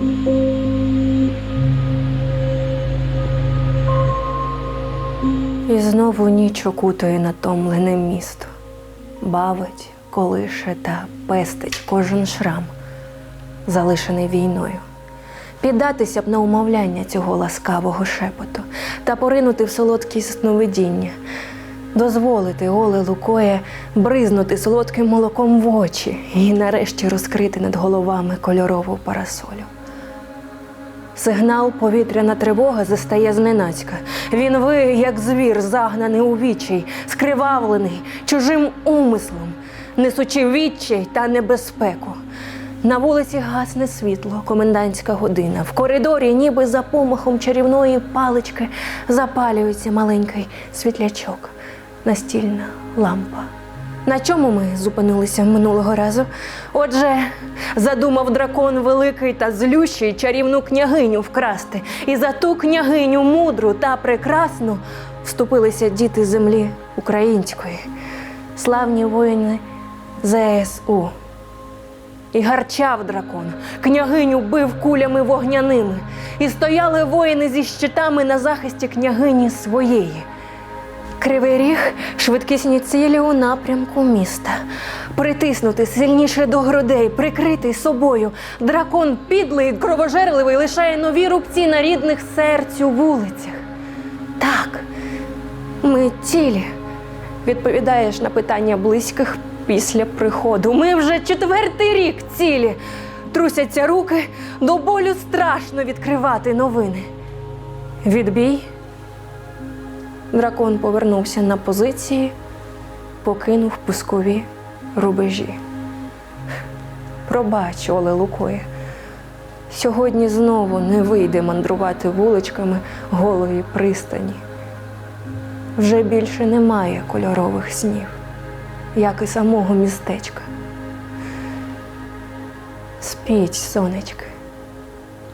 І знову ніч окутує натомлене місто, бавить, колише та пестить кожен шрам, залишений війною. Піддатися б на умовляння цього ласкавого шепоту та поринути в солодкі сновидіння, дозволити Оле Лукоє бризнути солодким молоком в очі і нарешті розкрити над головами кольорову парасолю. Сигнал повітряна тривога застає зненацька. Він виє, як звір, загнаний у відчай, скривавлений чужим умислом, несучи відчай та небезпеку. На вулиці гасне світло, комендантська година. В коридорі, ніби за помахом чарівної палички, запалюється маленький світлячок, настільна лампа. На чому ми зупинилися минулого разу? Отже, задумав дракон великий та злющий чарівну княгиню вкрасти. І за ту княгиню мудру та прекрасну вступилися діти землі української, славні воїни ЗСУ. І гарчав дракон, княгиню бив кулями вогняними, і стояли воїни зі щитами на захисті княгині своєї. Кривий ріг швидкісні цілі у напрямку міста. Притиснути сильніше до грудей, прикритий собою. Дракон підлий, кровожерливий, лишає нові рубці на рідних серцю вулицях. Так, ми цілі. Відповідаєш на питання близьких після приходу. Ми вже четвертий рік цілі. Трусяться руки, до болю страшно відкривати новини. Відбій. Дракон повернувся на позиції, покинув пускові рубежі. Пробач, Оле Лукоє, сьогодні знову не вийде мандрувати вуличками голої пристані. Вже більше немає кольорових снів, як і самого містечка. Спіть, сонечки.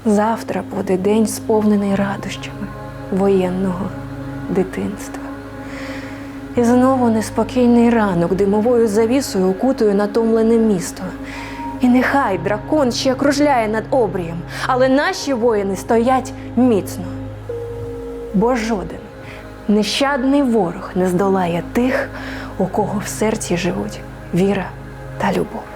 Завтра буде день сповнений радощами воєнного дитинства. І знову неспокійний ранок димовою завісою окутує натомлене місто. І нехай дракон ще кружляє над обрієм, але наші воїни стоять міцно. Бо жоден нещадний ворог не здолає тих, у кого в серці живуть віра та любов.